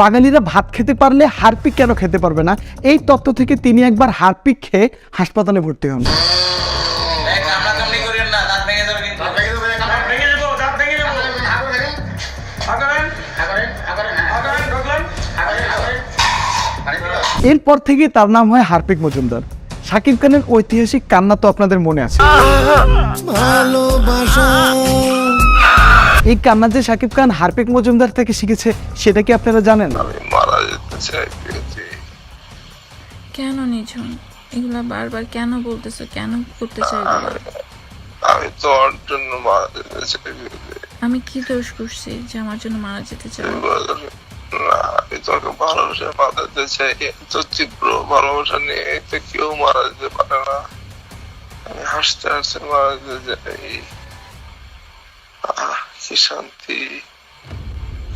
বাঙালিরা ভাত খেতে পারলে হারপিক কেন খেতে পারবে না? এই তত্ত্ব থেকে তিনি একবার হারপিক খেয়ে হাসপাতালে ভর্তি হন। এরপর থেকে তার নাম হয় হারপিক মজুমদার। শাকিব খানের ঐতিহাসিক কান্না তো আপনাদের মনে আছে। এই কান্না যে শাকিব খান হারপিক মজুমদার থেকে শিখেছে সেটা কি আপনারা জানেন? আমি মারা যেতে চাই কেন নিঝুম? এগুলা বারবার কেন বলতেছো? কেন করতে চাই এগুলা? আমি তোর জন্য মারা যেতে চাই আমি কি দোষ করছি যে আমার জন্য মারা যেতে চাও? না আমি তোকে ভালোবাসে মারা যেতে চাই তো তীব্র ভালোবাসা নিয়ে তো কেউ মারা যেতে পারে না। আমি হাসতে হাসতে মারা যেতে চাই। কি শান্তি।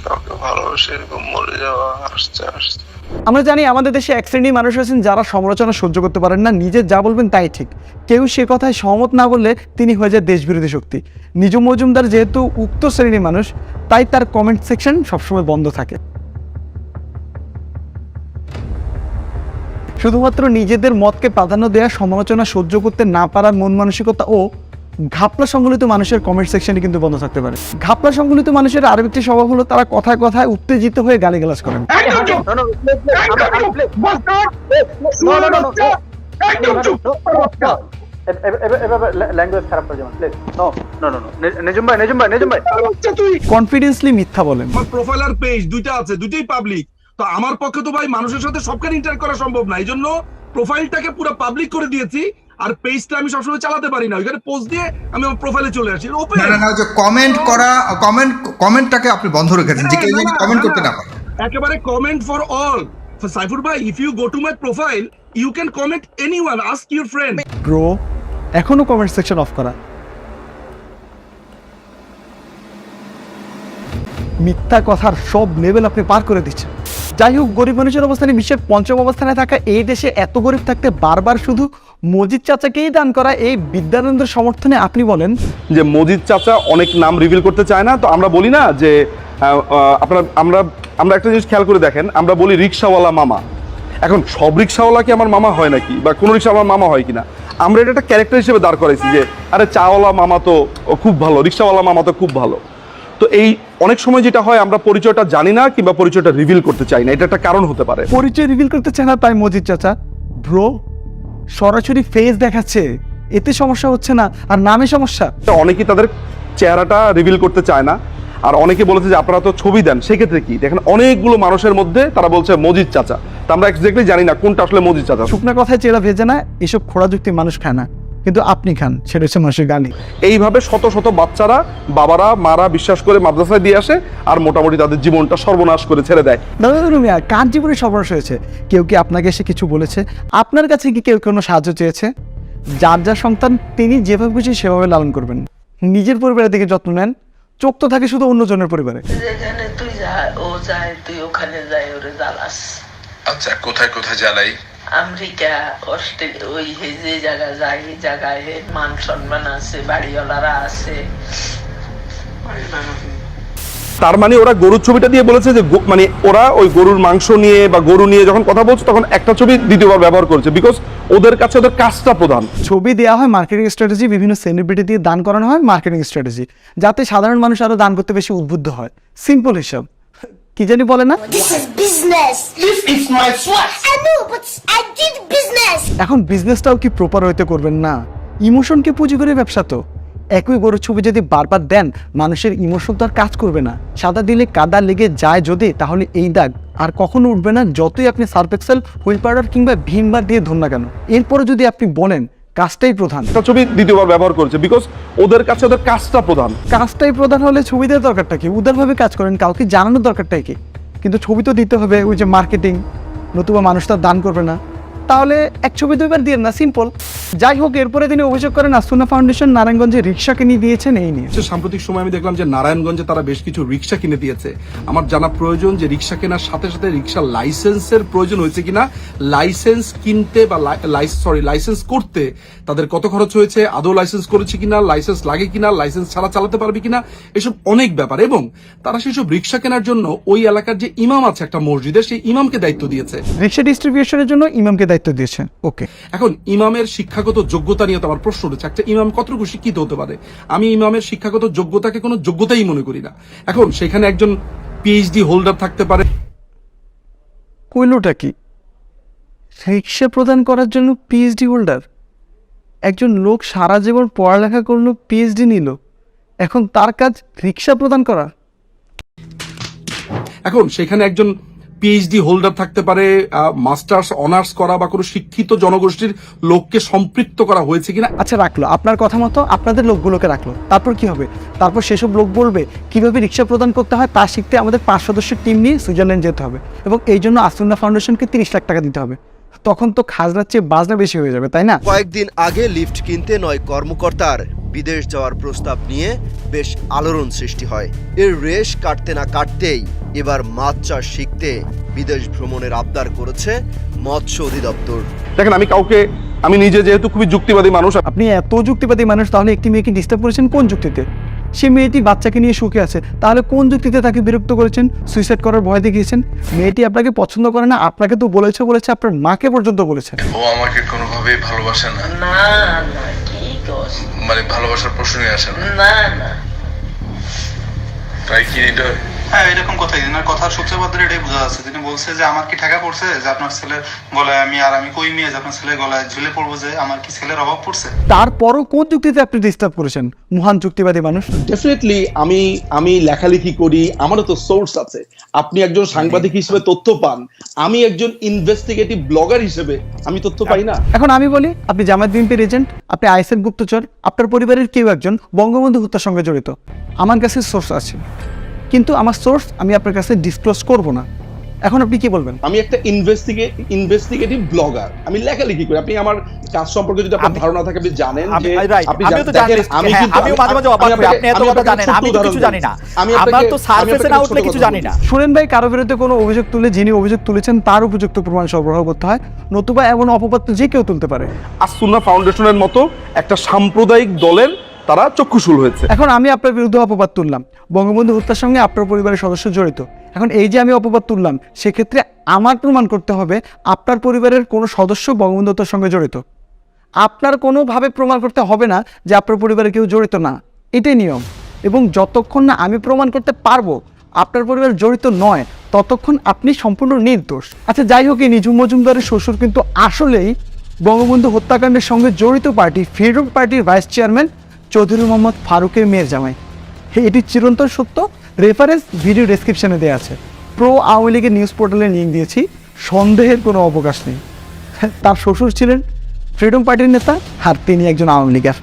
কাউকে ভালোবাসে এরকম মরে যাওয়া হাসতে হাসতে আমরা জানি আমাদের দেশে এক শ্রেণির মানুষ আছেন যারা সমালোচনা সহ্য করতে পারেন না, নিজে যা বলবেন তাই ঠিক। কেউ সে কথায় সহমত না বললে তিনি হয়ে যায় দেশবিরোধী শক্তি। নিজ মজুমদার যেহেতু উক্ত শ্রেণির মানুষ, তাই তার কমেন্ট সেকশন সবসময় বন্ধ থাকে। শুধুমাত্র নিজেদের মতকে প্রাধান্য দেওয়া সমালোচনা সহ্য করতে না পারার মন মানসিকতা ও ঘাপলা সংগলিত মানুষের কমেন্ট সেকশনে কিন্তু বন্ধ থাকতে পারে ঘাপলা সংগলিত মানুষের আরও একটি স্বভাব হলো তারা কথায় কথায় উত্তেজিত হয়ে গালিগালাজ করেন ল্যাঙ্গুয়েজ খারাপ করে যাবেন please no no no Nijum ভাই নিজুম ভাই নিজুম ভাই কনফিডেন্সলি মিথ্যা বলেন আমার প্রোফাইল আর পেজ দুইটা আছে দুইটাই পাবলিক তো আমার পক্ষে তো ভাই মানুষের সাথে সবখানে ইন্টার করা সম্ভব না এই জন্য প্রোফাইলটাকে পুরো পাবলিক করে দিয়েছি আর পেজটা আমি সবসময় চালাতে পারি না। ওইখানে পোস্ট দিয়ে আমি আমার প্রোফাইলে চলে আসি। ওপেন না না যে কমেন্ট করা কমেন্ট কমেন্টটাকে আপনি বন্ধ রেখেছেন যে কেউ কমেন্ট করতে না। পারে। একেবারে কমেন্ট ফর অল সাইফুর ভাই if you go to my profile you can comment anyone ask your friend bro এখনও কমেন্ট সেকশন অফ করা। মিথ্যা কথার সব লেভেল আপনি পার করে দিচ্ছেন। যাই হোক গরিব মানুষের অবস্থানে বিশ্বের পঞ্চম অবস্থানে থাকা এই দেশে এত গরিব থাকতে বারবার শুধু মজিদ চাচাকেই দান করা এই বিদ্যানন্দের সমর্থনে আপনি বলেন? যে মজিদ চাচা অনেক নাম রিভিল করতে চায় না তো আমরা বলি না যে আহ, আমরা আমরা একটা জিনিস খেয়াল করে দেখেন আমরা বলি রিক্সাওয়ালা মামা। এখন সব রিক্সাওয়ালা কি আমার মামা হয় নাকি? বা কোনো রিক্সা আমার মামা হয় কিনা? আমরা এটা একটা ক্যারেক্টার হিসেবে দাঁড় করাইছি যে আরে চাওয়ালা মামা তো খুব ভালো রিক্সাওয়ালা মামা তো খুব ভালো। তো এই অনেক সময় যেটা হয় আমরা পরিচয়টা জানি না কিংবা পরিচয়টা রিভিল করতে চাই না। এটা একটা কারণ হতে পারে। পরিচয় রিভিল করতে চায় না তাই মজিদ চাচা। ব্রো সরাসরি ফেস দেখাচ্ছে। এতে সমস্যা হচ্ছে না আর নামে সমস্যা। অনেকেই তাদের চেহারাটা রিভিল করতে চায় না। আর অনেকে বলেছে যে আপনারা তো ছবি দেন সেক্ষেত্রে কি? দেখেন অনেকগুলো মানুষের মধ্যে তারা বলছে মজিদ চাচা। তা আমরা এক্স্যাক্টলি জানি না কোনটা আসলে মজিদ চাচা। শুকনা কথায় চেরা ভেজে না এসব খোড়া যুক্তি মানুষ খায় না। কিন্তু আপনি খান সেটা হচ্ছে মানুষের গালি। এইভাবে শত শত বাচ্চারা বাবারা মারা বিশ্বাস করে মাদ্রাসায় দিয়ে আসে আর মোটামুটি তাদের জীবনটা সর্বনাশ করে ছেড়ে দেয়। দাদা রুমিয়া কার জীবনে সর্বনাশ হয়েছে? কেউ কি আপনাকে এসে কিছু বলেছে? আপনার কাছে কি কেউ কোনো সাহায্য চেয়েছে? যার যার সন্তান তিনি যেভাবে খুশি সেভাবে লালন করবেন। নিজের পরিবারের দিকে যত্ন নেন চোখ তো থাকে শুধু অন্যজনের পরিবারে। যেখানে তুই যা ও যায় তুই ওখানে যাই ওরে জ্বালাস। আচ্ছা কোথায় কোথায় জ্বালাই? আমেরিকা অস্ট্রেলিয়া ওই যে জায়গায় যায় জায়গায় মান সম্মান আছে বাড়িওয়ালারা আছে। তার মানে ওরা গরুর ছবিটা দিয়ে বলেছে যে মানে ওরা ওই গরুর মাংস নিয়ে বা গরু নিয়ে যখন কথা বলছে তখন একটা ছবি দ্বিতীয়বার ব্যবহার করছে বিকজ ওদের কাছে ওদের কাজটা প্রধান। ছবি দেওয়া হয় মার্কেটিং স্ট্র্যাটেজি বিভিন্ন সেলিব্রিটি দিয়ে দান করানো হয় মার্কেটিং স্ট্র্যাটেজি যাতে সাধারণ মানুষ আরও দান করতে বেশি উদ্বুদ্ধ হয়। সিম্পল হিসাব। কি জানি বলে না This is business. This is my flesh. I know, but I did business. এখন বিজনেসটাও কি প্রপার হইতে করবেন না ইমোশনকে পুঁজি করে ব্যবসা তো একই গরুর ছবি যদি বারবার দেন মানুষের ইমোশন তো আর কাজ করবে না সাদা দিলে কাদা লেগে যায় যদি তাহলে এই দাগ আর কখনো উঠবে না যতই আপনি সার্ফ এক্সেল হুইল পাউডার কিংবা ভীমবার দিয়ে ধরুন না কেন এরপরে যদি আপনি বলেন কাজটাই প্রধান। ছবি দ্বিতীয়বার ব্যবহার করেছে বিকজ ওদের কাছে ওদের কাজটা প্রধান। কাজটাই প্রধান হলে ছবি দেওয়ার দরকারটা কি? উদারভাবে কাজ করেন কাউকে জানানোর দরকারটাই কি? কিন্তু ছবি তো দিতে হবে ওই যে মার্কেটিং নতুবা মানুষ তার দান করবে না। তাহলে এক ছবি দুইবার দিয়ে না সিম্পল যাই হোক এরপরে তিনি অভিযোগ করেন আসুনা ফাউন্ডেশন নারায়ণগঞ্জে রিক্সা কিনে দিয়েছেন এই নিয়ে। সাম্প্রতিক সময় আমি দেখলাম যে নারায়ণগঞ্জে তারা বেশ কিছু রিক্সা কিনে দিয়েছে। আমার জানা প্রয়োজন যে রিক্সা কেনার সাথে সাথে রিক্সা লাইসেন্সের প্রয়োজন হয়েছে কিনা লাইসেন্স কিনতে বা সরি লাইসেন্স করতে তাদের কত খরচ হয়েছে আদৌ লাইসেন্স করেছে কিনা লাইসেন্স লাগে কিনা লাইসেন্স ছাড়া চালাতে পারবে কিনা এসব অনেক ব্যাপার এবং তারা সেসব রিক্সা কেনার জন্য ওই এলাকার যে ইমাম আছে একটা মসজিদে সেই ইমামকে দায়িত্ব দিয়েছে। রিক্সা ডিস্ট্রিবিউশনের জন্য ইমামকে দায়িত্ব দিয়েছেন। ওকে। এখন ইমামের শিক্ষাগত যোগ্যতা নিয়ে তো আমার প্রশ্ন উঠেছে। একটা ইমাম কতটুকু শিক্ষিত হতে পারে? আমি ইমামের শিক্ষাগত যোগ্যতাকে কোনো যোগ্যতাই মনে করি না। এখন সেখানে একজন পিএইচডি হোল্ডার থাকতে পারে। কইলটা কি? রিক্সা প্রদান করার জন্য পিএইচডি হোল্ডার একজন লোক সারা জীবন পড়ালেখা করল পিএইচডি নিল। এখন তার কাজ রিক্সা প্রদান করা। এখন সেখানে একজন পিএইচডি হোল্ডার থাকতে পারে মাস্টার্স অনার্স করা বা কোনো শিক্ষিত জনগোষ্ঠীর লোককে সম্পৃক্ত করা হয়েছে কিনা? আচ্ছা রাখল। আপনার কথা মতো আপনাদের লোকগুলোকে রাখল। তারপর কি হবে? তারপর সেসব লোক বলবে কীভাবে রিক্সা প্রদান করতে হয় তা শিখতে আমাদের পাঁচ সদস্যের টিম নিয়ে সুইজারল্যান্ড যেতে হবে এবং এই জন্য আসুন্না ফাউন্ডেশনকে তিরিশ লাখ টাকা দিতে হবে। তখন তো খাজনার চেয়ে বাজনা বেশি হয়ে যাবে তাই না? কয়েকদিন আগে লিফট কিনতে নয় কর্মকর্তার। বিদেশ যাওয়ার প্রস্তাব নিয়ে বেশ আলোড়ন সৃষ্টি হয়। এর রেশ কাটতে না কাটতেই এবার মাছ চাষ শিখতে বিদেশ ভ্রমণের আবদার করেছে মৎস্য অধিদপ্তর। দেখেন আমি কাউকে আমি নিজে যেহেতু খুবই যুক্তিবাদী মানুষ আপনি এত যুক্তিবাদী মানুষ তাহলে একটি মেয়েকে ডিস্টার্ব করেছেন কোন যুক্তিতে? সে মেয়েটি বাচ্চাকে নিয়ে সুখে আছে তাহলে কোন যুক্তিতে তাকে বিরক্ত করেছেন? সুইসাইড করার ভয় দেখিয়েছেন? মেয়েটি আপনাকে পছন্দ করে না আপনাকে তো বলেছে বলেছে আপনার মাকে পর্যন্ত বলেছে। ও আমাকে কোনোভাবেই ভালোবাসে না না। মানে ভালোবাসার প্রশ্নই আসে না। না না। তাই কি এটা হ্যাঁ এরকম কথাই এনার কথার সূত্রে বাদ এটাই বোঝা যাচ্ছে। তিনি বলছে যে আমার কি ঠেকা পড়ছে? যে আপনার ছেলের গলায় আমি আর আমি কই মেয়ে যে আপনার ছেলের গলায় ঝুলে পড়ব যে আমার কি ছেলের অভাব পড়ছে? তারপরও কোন যুক্তিতে আপনি ডিস্টার্ব করেছেন? মহান যুক্তিবাদী মানুষ। ডেফিনেটলি আমি আমি লেখালেখি করি আমারও তো সোর্স আছে। আপনি একজন সাংবাদিক হিসেবে তথ্য পান। আমি একজন ইনভেস্টিগেটিভ ব্লগার হিসেবে আমি তথ্য পাই না। এখন আমি বলি আপনি জামায়াত বিএনপির এজেন্ট আপনি আইএসএফ গুপ্তচর আপনার পরিবারের কেউ একজন বঙ্গবন্ধু হত্যার সঙ্গে জড়িত। আমার কাছে সোর্স আছে। কিন্তু আমার সোর্স আমি আপনার কাছে ডিসক্লোজ করব না। এখন আপনি কি বলবেন? আমি একটা ইনভেস্টিগেট ইনভেস্টিগেটিভ ব্লগার আমি লেখালেখি করি। আপনি আমার কাজ সম্পর্কে যদি আপনার ধারণা থাকে আপনি জানেন যে আমি- আপনি জানি, দেখেন, আমি হ্যাঁ, কিন্তু- আমিও মাঝে মাঝে অবাক হই, আপনি এত কথা জানেন, আমি তো কিছু জানি না। আমি আমার তো আমি আপনাকে না উঠলে কিছু জানি না। সুরেন ভাই কারও বিরুদ্ধে কোনো অভিযোগ তুলে যিনি অভিযোগ তুলেছেন তার উপযুক্ত প্রমাণ সরবরাহ করতে হয়। নতুবা এমন অপবাদ যে কেউ তুলতে পারে। আসুন্না ফাউন্ডেশনের মতো একটা সাম্প্রদায়িক দলের তারা চক্ষুশূল হয়েছে। এখন আমি আপনার বিরুদ্ধে অপবাদ তুললাম। বঙ্গবন্ধু হত্যার সঙ্গে আপনার পরিবারের সদস্য জড়িত। এখন এই যে আমি অপবাদ তুললাম, সেক্ষেত্রে আমার প্রমাণ করতে হবে আপনার পরিবারের কোনো সদস্য বঙ্গবন্ধু হত্যার সঙ্গে জড়িত। আপনার কোনোভাবে প্রমাণ করতে হবে না যে আপনার পরিবারে কেউ জড়িত না। এটাই নিয়ম। এবং যতক্ষণ না আমি প্রমাণ করতে পারব আপনার পরিবার জড়িত নয়, ততক্ষণ আপনি সম্পূর্ণ নির্দোষ। আচ্ছা যাই হোক, এই নিজুম মজুমদারের শ্বশুর কিন্তু আসলেই বঙ্গবন্ধু হত্যাকাণ্ডের সঙ্গে জড়িত পার্টি ফ্রিডম পার্টির ভাইস চেয়ারম্যান চৌধুরী মোহাম্মদ ফারুকের মেয়ের জামাই। এটি চিরন্তন সত্য? রেফারেন্স ভিডিও ডেসক্রিপশনে দেওয়া আছে। প্রো আওয়ামী লীগের নিউজ পোর্টালে লিঙ্ক দিয়েছি। সন্দেহের কোনো অবকাশ নেই। তার শ্বশুর ছিলেন ফ্রিডম পার্টির নেতা আর তিনি একজন আওয়ামী লীগের।